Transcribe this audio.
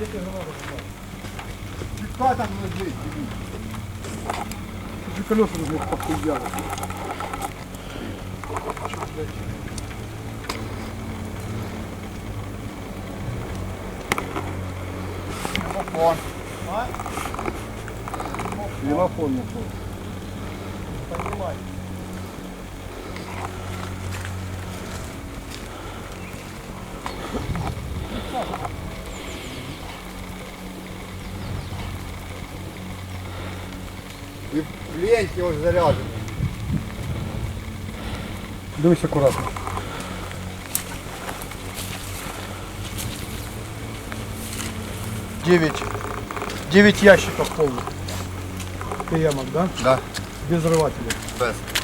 Пускай там лежить. Уже колеса уже похуяли. Телефон. Телефон не был. И в ленте уже заряжен. Дивись акуратно. Девять. Девять ящиков полных. Приемок, да? Да. Без взрывателя. Без.